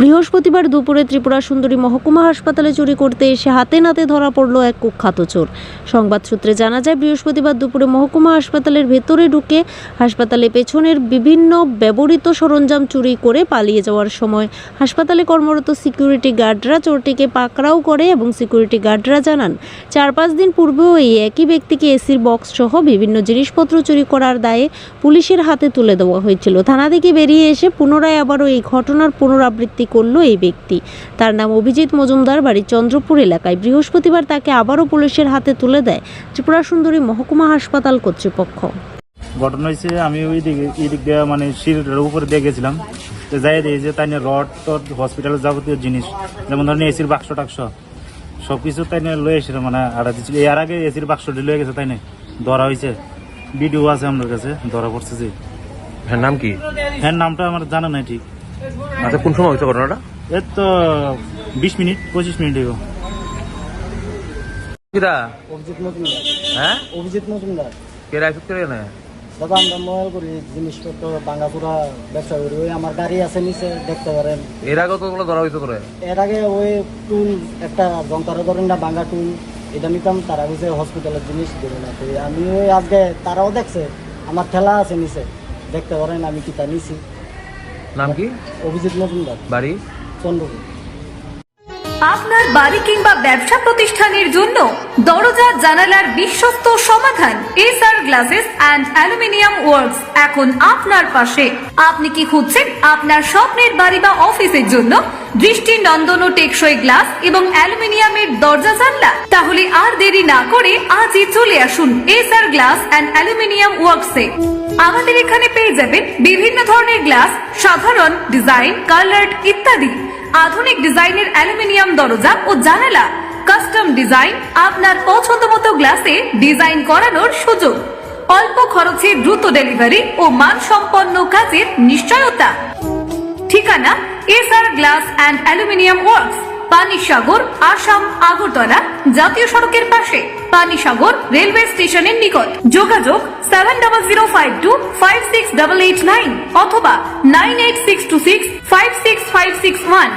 বৃহস্পতিবার দুপুরে ত্রিপুরা সুন্দরী মহকুমা হাসপাতালে চুরি করতে এসে হাতে নাতে ধরা পড়ল এক কুখ্যাত চোর। সংবাদ সূত্রে জানা যায়, বৃহস্পতিবার দুপুরে মহকুমা হাসপাতালের ভেতরে ঢুকে হাসপাতালে পেছনের বিভিন্ন ব্যবহৃত সরঞ্জাম চুরি করে পালিয়ে যাওয়ার সময় হাসপাতালে কর্মরত সিকিউরিটি গার্ডরা চোরটিকে পাকড়াও করে এবং সিকিউরিটি গার্ডরা জানান চার পাঁচ দিন পূর্বেও এই একই ব্যক্তিকে এসির বক্স সহ বিভিন্ন জিনিসপত্র চুরি করার দায়ে পুলিশের হাতে তুলে দেওয়া হয়েছিল। থানা থেকে বেরিয়ে এসে পুনরায় আবারও এই ঘটনার পুনরাবৃত্তি করল এই ব্যক্তি। তার নাম অভিজিৎ মজুমদার বাড়ি চন্দ্রপুর এলাকায়। বৃহস্পতিবার তাকে আবারও পুলিশের হাতে তুলে দেয় ত্রিপুরা সুন্দরী মহকুমা হাসপাতাল কর্তৃপক্ষ। ঘটনা হয়েছে আমি ওই দিকে এই দিক দিয়ে মানে শিলের উপরে দিয়ে গেছিলাম। তো যাই দিয়ে যে তাই রড টড হসপিটালের যাবতীয় জিনিস যেমন ধরেন এসির বাক্স টাক্স সব কিছু তাই নিয়ে লয়ে এসেছিল মানে আড়া দিচ্ছিল এর আগে এসির বাক্সটি লয়ে গেছে তাই না ধরা হয়েছে ভিডিও আছে আমার কাছে ধরা পড়ছে যে। হ্যাঁ নাম কি? হ্যাঁ নামটা আমার জানা নাই ঠিক। আচ্ছা কোন সময় হয়েছে ঘটনাটা? এর তো বিশ মিনিট পঁচিশ মিনিট হইব। কিরা? অভিজিৎ মজুমদার। হ্যাঁ? অভিজিৎ মজুমদার। কে রাইফিট করে না দাদা আমরা মোবাইল করি জিনিসপত্র ভাঙ্গাচুরা ব্যবসা করি। ওই আমার গাড়ি আছে নিচে দেখতে পারেন। এর আগে তো ধরা হয়েছে তোরে। এর আগে ওই টুল একটা যন্ত্র ধরেন না ভাঙ্গা টুল এটা নিতাম তারা বুঝে হসপিটালের জিনিস না আমি ওই আজকে তারাও দেখছে আমার ঠেলা আছে নিচে দেখতে পারেন আমি কিতা নিছি। নাম কি? অভিজিৎ মজুমদার। বাড়ি? চন্দ্রপুর। আপনার বাড়ি কিংবা ব্যবসা প্রতিষ্ঠানের জন্য দরজা জানালার বিশ্বস্ত সমাধান SR glasses and aluminium works এখন আপনার পাশে। আপনি কি খুঁজছেন আপনার স্বপ্নের বাড়ি বা অফিসের জন্য? দৃষ্টি নন্দন ও টেকসই গ্লাস এবং অ্যালুমিনিয়ামের দরজা জানলা। তাহলে আর দেরি না করে আজই চলে আসুন S R glass and aluminium ওয়ার্কসে। আমাদের এখানে পেয়ে যাবেন বিভিন্ন ধরনের গ্লাস, সাধারণ ডিজাইন, কালার্ড ইত্যাদি। আধুনিক ডিজাইনের অ্যালুমিনিয়াম দরজা ও জানালা। কাস্টম ডিজাইন, আপনার পছন্দ মতো গ্লাসে ডিজাইন করানোর সুযোগ। অল্প খরচে দ্রুত ডেলিভারি ও মানসম্পন্ন কাজের নিশ্চয়তা। ঠিকানা S R glass and aluminium works Panisagar Assam, Agartala, জাতীয় সড়কের পাশে পানিসাগর রেলওয়ে স্টেশনের নিকট। যোগাযোগ seven double zero five two five six double eight nine অথবা nine eight six two six five six five six one